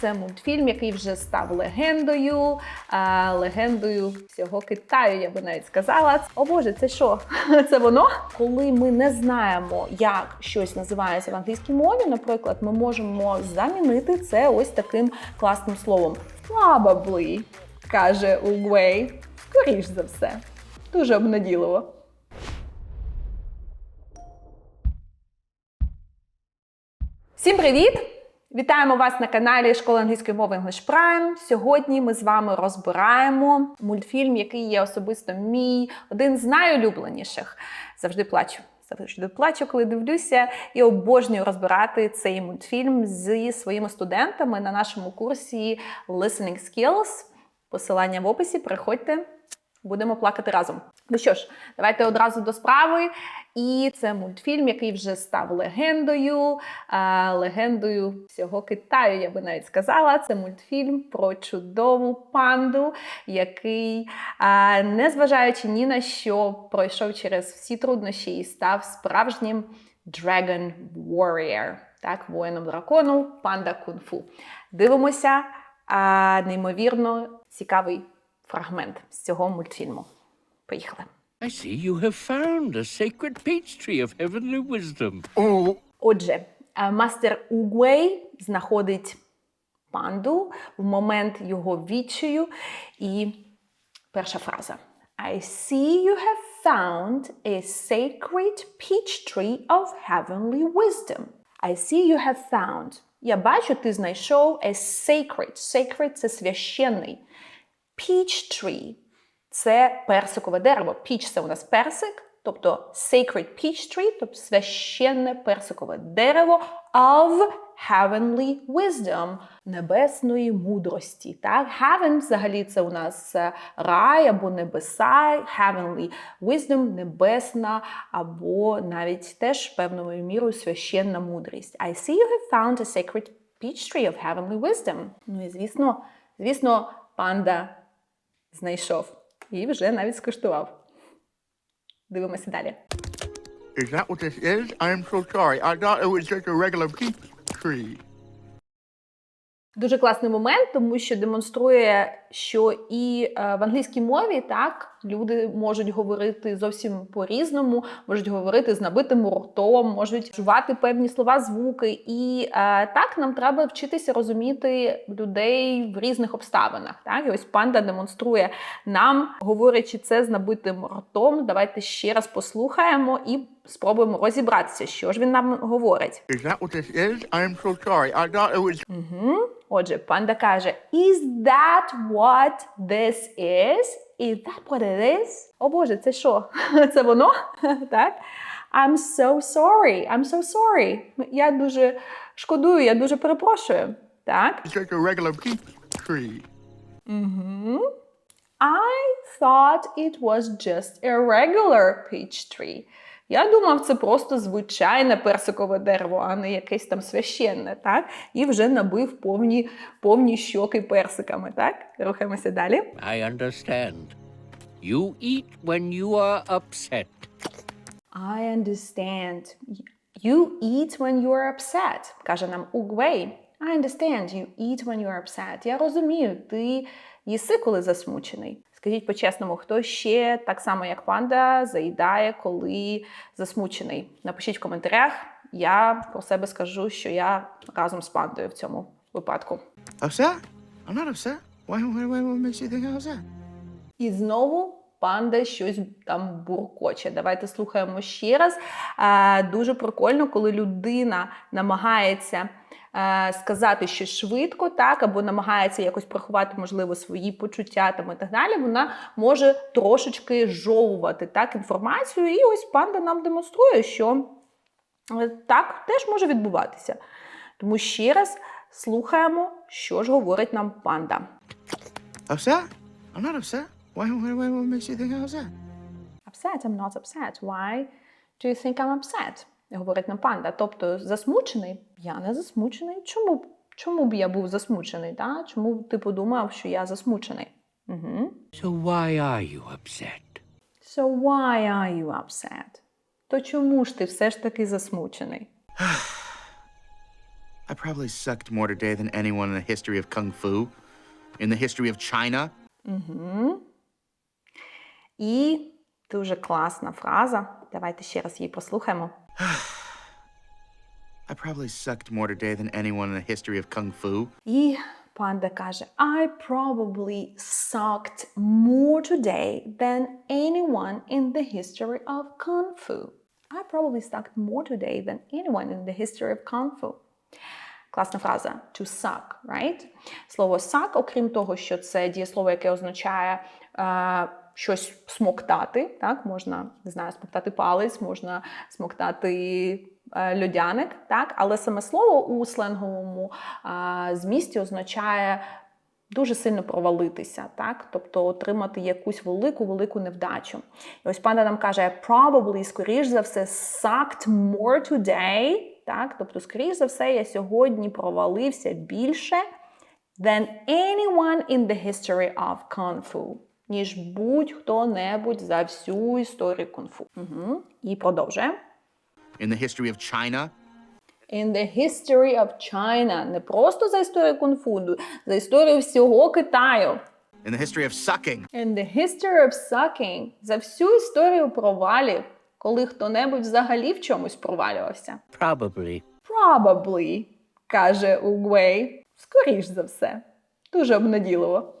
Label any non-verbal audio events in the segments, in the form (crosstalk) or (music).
Це мультфільм, який вже став легендою, а, легендою всього Китаю, я би навіть сказала. О Боже, це що? (laughs) Це воно? Коли ми не знаємо, як щось називається в англійській мові, наприклад, ми можемо замінити це ось таким класним словом. Probably, каже Угвей. Скоріш за все. Дуже обнадійливо. Всім привіт! Вітаємо вас на каналі Школа англійської мови English Prime. Сьогодні ми з вами розбираємо мультфільм, який є особисто мій один з найулюбленіших. Завжди плачу. Завжди плачу, коли дивлюся, і обожнюю розбирати цей мультфільм зі своїми студентами на нашому курсі Listening Skills. Посилання в описі. Приходьте, будемо плакати разом. Ну що ж, давайте одразу до справи. І це мультфільм, який вже став легендою, легендою всього Китаю, я би навіть сказала. Це мультфільм про чудову панду, який, незважаючи ні на що, пройшов через всі труднощі і став справжнім Dragon Warrior, так, воїном дракону, панда кунг-фу. Дивимося неймовірно цікавий фрагмент з цього мультфільму. Поїхали. I see you have found a sacred peach tree of heavenly wisdom. Oh, Отже, е, мастер Угвей знаходить панду в момент його відчаю. І перша фраза. I see you have found a sacred peach tree of heavenly wisdom. I see you have found. Я бачу, ти знайшов a sacred. Sacred – це священний. Peach tree – це персикове дерево. Peach – це у нас персик, тобто sacred peach tree, тобто священне персикове дерево of heavenly wisdom, небесної мудрості. Так? Heaven взагалі це у нас е, рай або небеса, heavenly wisdom, небесна або навіть теж певною мірою священна мудрість. I see you have found a sacred peach tree of heavenly wisdom. Ну і звісно, звісно, панда знайшов і вже навіть скуштував. Дивимося далі. is that what this is? I'm so sorry. I thought it was just a regular peach tree. Дуже класний момент, тому що демонструє, що і е, в англійській мові так люди можуть говорити зовсім по-різному, можуть говорити з набитим ртом, можуть вживати певні слова, звуки. І е, так нам треба вчитися розуміти людей в різних обставинах. Так, і ось панда демонструє нам, говорячи це з набитим ртом. Давайте ще раз послухаємо і спробуємо розібратися, що ж він нам говорить. Is that what this is? I'm so sorry. I thought it was Угу. Отже, панда каже: Is that what this is? Is that what it is? О Боже, це що? Це воно? так? I'm so sorry. I'm so sorry. Я дуже шкодую, я дуже перепрошую. Так? just a regular peach tree. Угу. I thought it was just a regular peach tree. Я думав, це просто звичайне персикове дерево, а не якесь там священне, так? І вже набив повні, повні щоки персиками, так? Рухаємося далі. I understand. You eat when you are upset. I understand. You eat when you are upset, каже нам Угвей. I understand. You eat when you are upset. Я розумію, ти їси, коли засмучений. Скажіть по-чесному, хто ще так само, як панда, заїдає, коли засмучений? Напишіть в коментарях. Я про себе скажу, що я разом з пандою в цьому випадку. I'm upset? І знову панда щось там буркоче. Давайте слухаємо ще раз. Дуже прикольно, коли людина намагається сказати щось швидко, так, або намагається якось приховати, можливо, свої почуття там і так далі. Вона може трошечки жовувати так інформацію. І ось панда нам демонструє, що е, так теж може відбуватися. Тому ще раз слухаємо, що ж говорить нам панда. Upset? I'm not upset. Why, why, why, what makes you think I'm upset? Upset, I'm not upset. Why do you think I'm upset? Говорить нам панда. Тобто засмучений? Я не засмучений. Чому, чому б я був засмучений? Да? Чому б ти подумав, що я засмучений? Угу. So why are you upset? So why are you upset? То чому ж ти все ж таки засмучений? (sighs) I probably sucked more today than anyone in the history of Kung Fu. In the history of China. І дуже класна фраза. Давайте ще раз її послухаємо. (sighs) I probably sucked more today than anyone in the history of Kung Fu. І панда каже: I probably sucked more today than anyone in the history of Kung Fu. I probably sucked more today than anyone in the history of Kung Fu. Класна фраза to suck, right? Слово suck, окрім того, що це дієслово, яке означає е, щось смоктати, так? Можна, не знаю, смоктати палець, можна смоктати е, льодяник, так? Але саме слово у сленговому е, змісті означає дуже сильно провалитися, так? Тобто отримати якусь велику велику невдачу. І ось панда нам каже, probably, скоріш за все, sucked more today. Так? Тобто, скоріш за все, я сьогодні провалився більше than anyone in the history of Kung Fu, ніж будь-хто-небудь за всю історію кунг-фу. Угу. І продовжує. In the history of China. In the history of China. Не просто за історію кунг-фу, за історію всього Китаю. In the history of sucking. In the history of sucking. За всю історію провалів, коли хто-небудь взагалі в чомусь провалювався. Probably. Probably, каже Угвей. Скоріш за все. Дуже обнадійливо.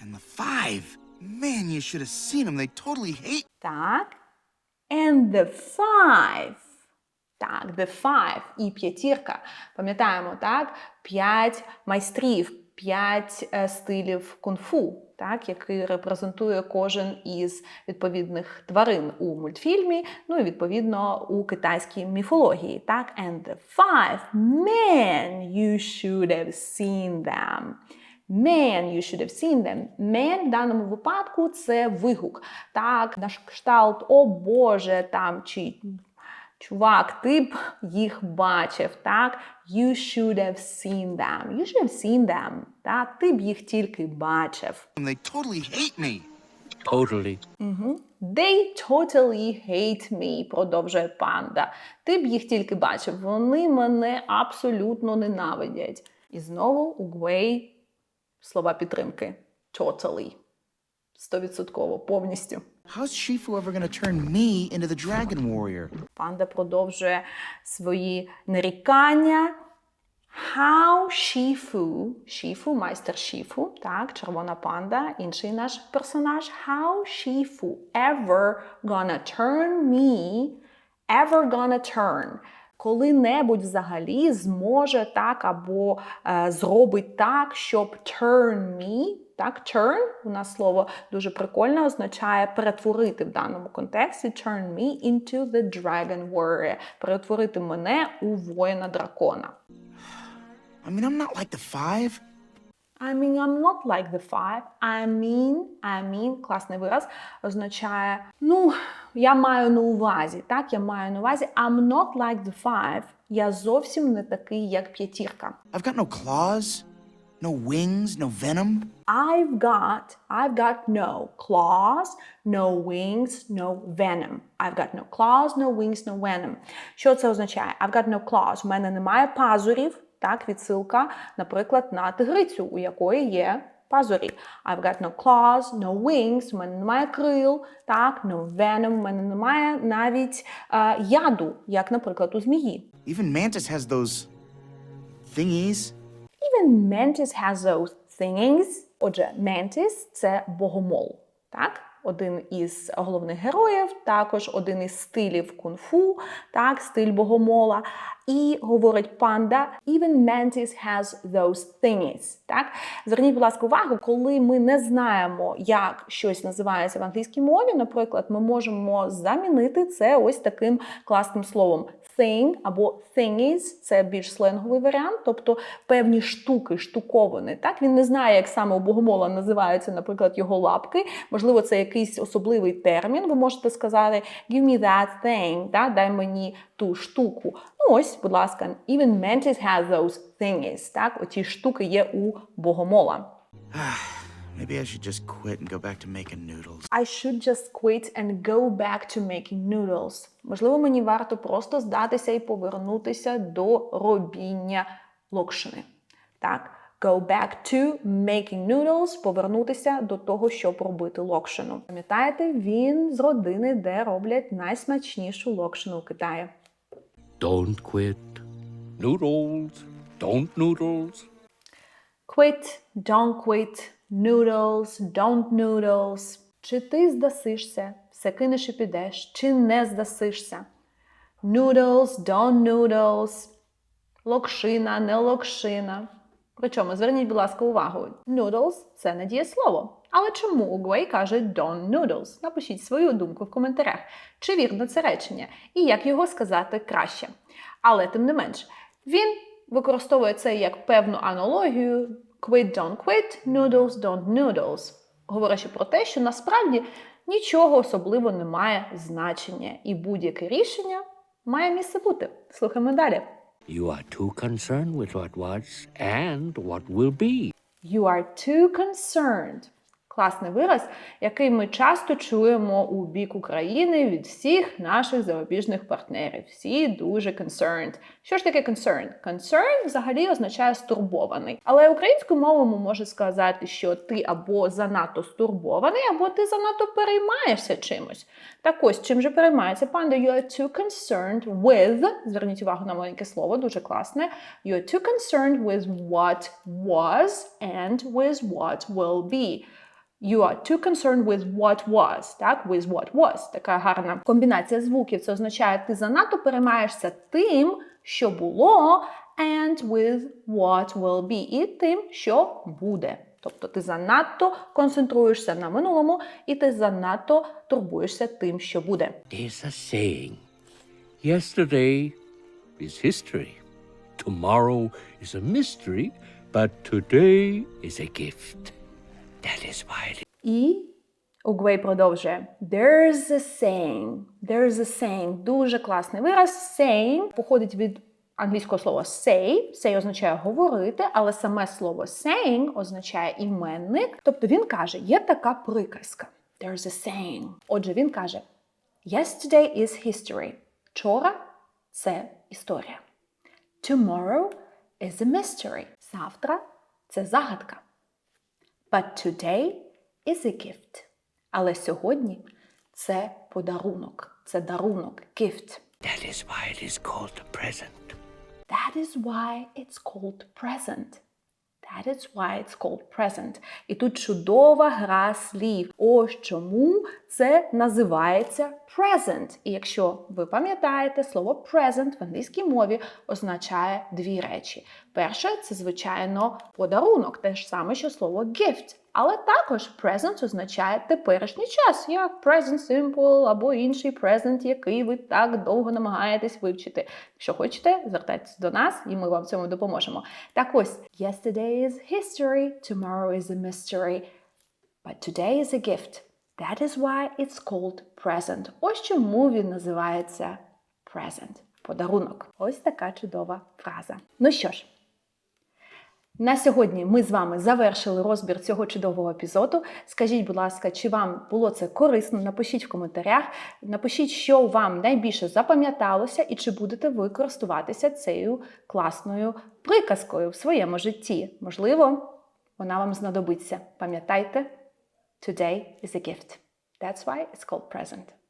And the five. Man, you should have seen them. They totally hate. Так. And the five. Так, the five і п'ятірка. Пам'ятаємо, так? П'ять майстрів, п'ять е, стилів кунг-фу, так, який репрезентує кожен із відповідних тварин у мультфільмі, ну і відповідно у китайській міфології. Так, and the five. Man, you should have seen them. Man, you should have seen them. Man в даному випадку це вигук. Так, наш кшталт, о Боже, там чи чувак, ти б їх бачив. Так, you should have seen them. You should have seen them. Так, ти б їх тільки бачив. They totally hate me. Totally. They totally hate me, продовжує панда. Ти б їх тільки бачив. Вони мене абсолютно ненавидять. І знову у Гвей слова підтримки. Totally. Стовідсотково, повністю. How's Shifu ever gonna turn me into the Dragon Warrior? Панда продовжує свої нарікання. How Shifu, Shifu, майстер Shifu, так, червона панда, інший наш персонаж. How Shifu ever gonna turn me, ever gonna turn. Коли-небудь взагалі зможе так або е, зробить так, щоб turn me, так, turn, у нас слово дуже прикольне, означає перетворити в даному контексті turn me into the dragon warrior, перетворити мене у воїна дракона. I mean, I'm not like the five. I mean, I'm not like the five. I mean, I mean, класний вираз, означає, ну, я маю на увазі, так, я маю на увазі, I'm not like the five. Я зовсім не такий, як п'ятірка. I've got no claws, no wings, no venom. I've got, I've got no claws, no wings, no venom. I've got no claws, no wings, no venom. Що це означає? I've got no claws. У мене немає пазурів. Так, відсилка, наприклад, на тигрицю, у якої є пазурі. I've got no claws, no wings, у мене немає крил, так, no venom, у мене немає навіть е, яду, як, наприклад, у змії. Even Mantis has those thingies. Even Mantis has those thingies. Отже, Mantis – це богомол, так? Один із головних героїв, також один із стилів кунг-фу, так, стиль богомола. І говорить панда, even Mantis has those thingies. Так? Зверніть, будь ласка, увагу, коли ми не знаємо, як щось називається в англійській мові, наприклад, ми можемо замінити це ось таким класним словом thing або thingies – це більш сленговий варіант, тобто певні штуки, штуковини. Так він не знає, як саме у богомола називаються, наприклад, його лапки. Можливо, це якийсь особливий термін. Ви можете сказати give me that thing, так? дай мені ту штуку. Ну ось, будь ласка, even mantis has those thingies. Так, оті штуки є у богомола. Maybe I should just quit and go back to making noodles. I should just quit and go back to making noodles. Можливо, мені варто просто здатися і повернутися до робіння локшини. Так, go back to making noodles, повернутися до того, щоб робити локшину. Пам'ятаєте, він з родини, де роблять найсмачнішу локшину у Китаї. Don't quit. Noodles. Don't noodles. Quit, don't quit, noodles, don't noodles. Чи ти здасишся, все кинеш і підеш, чи не здасишся? Noodles, don't noodles. Локшина, не локшина. Причому зверніть, будь ласка, увагу. Noodles – це не дієслово. Але чому Угвей каже don't noodles? Напишіть свою думку в коментарях. Чи вірно це речення? І як його сказати краще. Але тим не менш, він використовує це як певну аналогію quit don't quit, noodles don't noodles, говорячи про те, що насправді нічого особливо не має значення, і будь-яке рішення має місце бути. Слухаємо далі. You are too concerned with what was and what will be. You are too concerned. Класний вираз, який ми часто чуємо у бік України від всіх наших зарубіжних партнерів. Всі дуже concerned. Що ж таке concerned? Concerned взагалі означає стурбований. Але українською мовою ми можемо сказати, що ти або занадто стурбований, або ти занадто переймаєшся чимось. Так ось, чим же переймається панда? You are too concerned with, зверніть увагу на маленьке слово, дуже класне. You are too concerned with what was and with what will be. You are too concerned with what was, так? With what was. Така гарна комбінація звуків. Це означає, ти занадто переймаєшся тим, що було, and with what will be, і тим, що буде. Тобто ти занадто концентруєшся на минулому, і ти занадто турбуєшся тим, що буде. There's a saying. Yesterday is history. Tomorrow is a mystery, but today is a gift. That is why І Угвей продовжує. There's a saying. There's a saying. Дуже класний вираз. Saying походить від англійського слова say. Say означає говорити, але саме слово saying означає іменник. Тобто він каже, є така приказка. There's a saying. Отже, він каже: Yesterday is history. Вчора це історія. Tomorrow is a mystery. Завтра це загадка. But today is a gift. Але сьогодні це подарунок, це дарунок, gift. That is why it is called a present. That is why it's called present. That is why it's called present. І тут чудова гра слів. Ось чому це називається present. І якщо ви пам'ятаєте, слово present в англійській мові означає дві речі. Перше це, звичайно, подарунок, те ж саме, що слово gift. Але також present означає теперішній час, як present simple або інший present, який ви так довго намагаєтесь вивчити. Якщо хочете, звертайтесь до нас, і ми вам в цьому допоможемо. Так ось, yesterday is history, tomorrow is a mystery, but today is a gift. That is why it's called present. Ось чому він називається present. Подарунок. Ось така чудова фраза. Ну що ж. На сьогодні ми з вами завершили розбір цього чудового епізоду. Скажіть, будь ласка, чи вам було це корисно? Напишіть в коментарях. Напишіть, що вам найбільше запам'яталося, і чи будете ви користуватися цією класною приказкою в своєму житті. Можливо, вона вам знадобиться. Пам'ятайте, today is a gift. That's why it's called present.